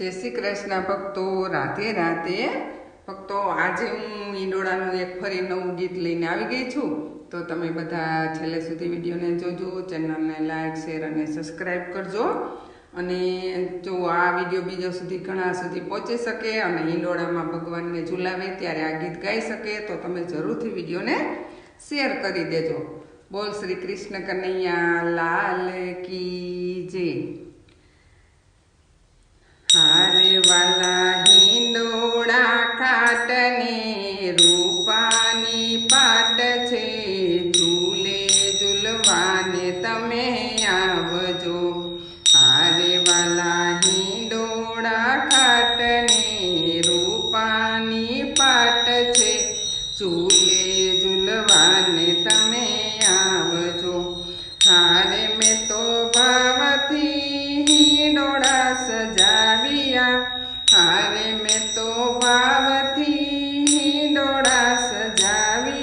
જય શ્રી કૃષ્ણ ભક્તો રાતે રાતે ભક્તો, આજે હું ઈંડોળાનું એક ફરી નવું ગીત લઈને આવી ગઈ છું. તો તમે બધા છેલ્લે સુધી વિડીયોને જોજો, ચેનલને લાઇક શેર અને સબસ્ક્રાઈબ કરજો. અને જો આ વીડિયો બીજો સુધી ઘણા સુધી પહોંચી શકે અને ઈંડોળામાં ભગવાનને ઝુલાવે ત્યારે આ ગીત ગાઈ શકે, તો તમે જરૂરથી વિડીયોને શેર કરી દેજો. બોલ શ્રી કૃષ્ણ કનૈયા, લાલ કી જય. હારવાલા હિંડોળા કાટને રૂપાની પાટ છે ઝૂલે ઝૂલવાને તમે આવજો હારેવાલા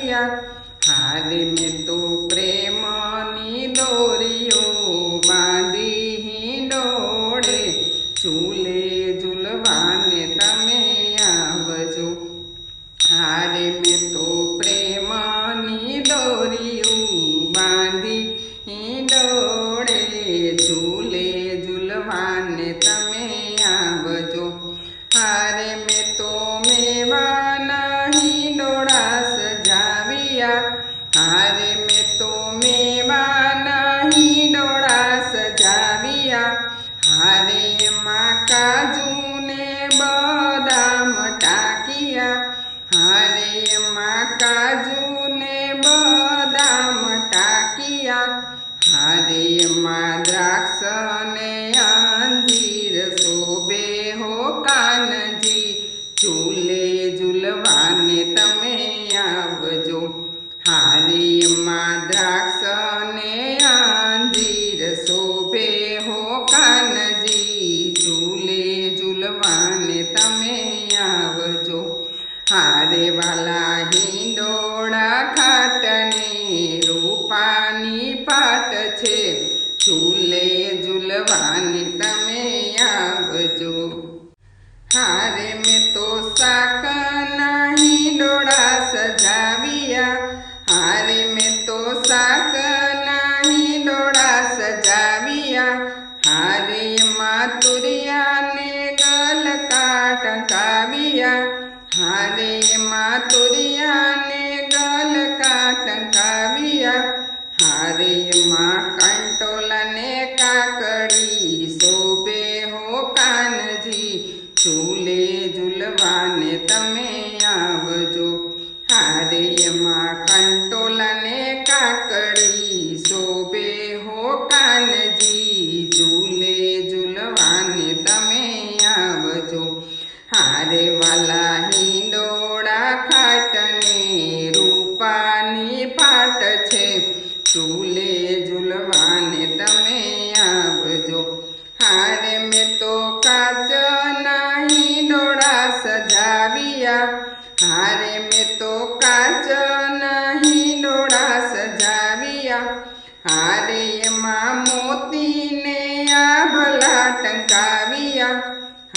ગયા હારી મેં તો પ્રેમની દોરીઓ બાંધી ડોળે. ઝૂલે ઝૂલવાને તમે આવજો. હારે મેં તો પ્રેમની માં દ્રાક્ષને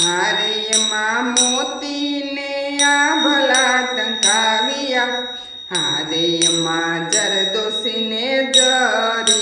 હારે એમાં મોતીને આ ભલા ટંકાવ્યા. હારે એમાં જરદોશીને જરી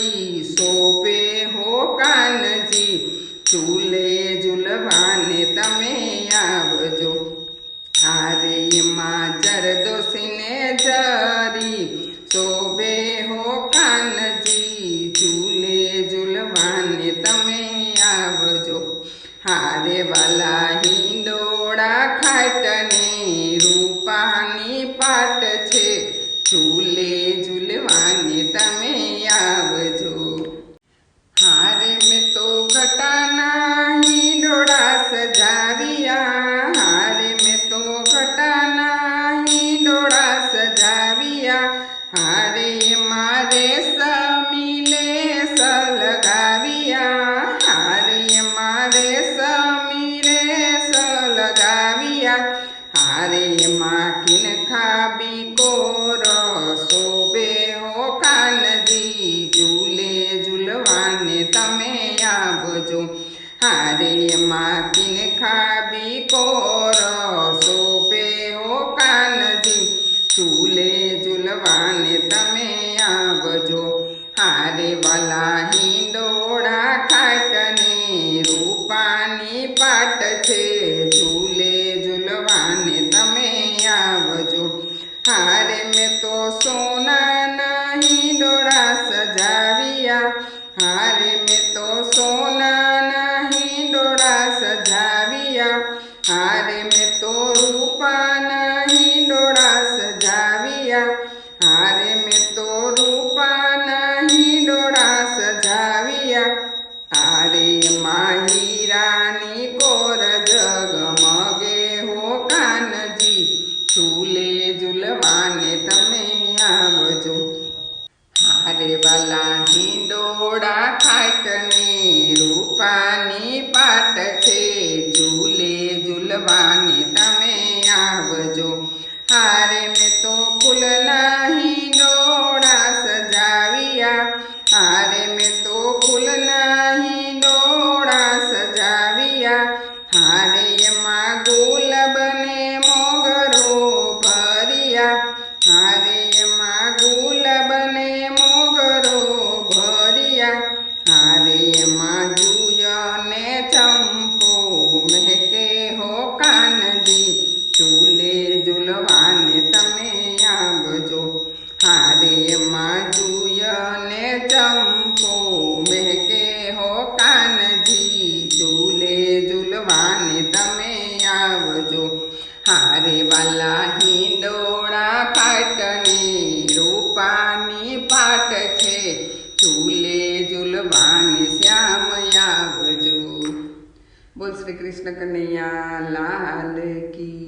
હારે તો રૂપાના હિંડોળા સજાવ્યા. હારે મેં તો રૂપાના હિંડોળા સજાવ્યા. હારે માહિરાની કોર કૃષ્ણ કનૈયા લાલ કી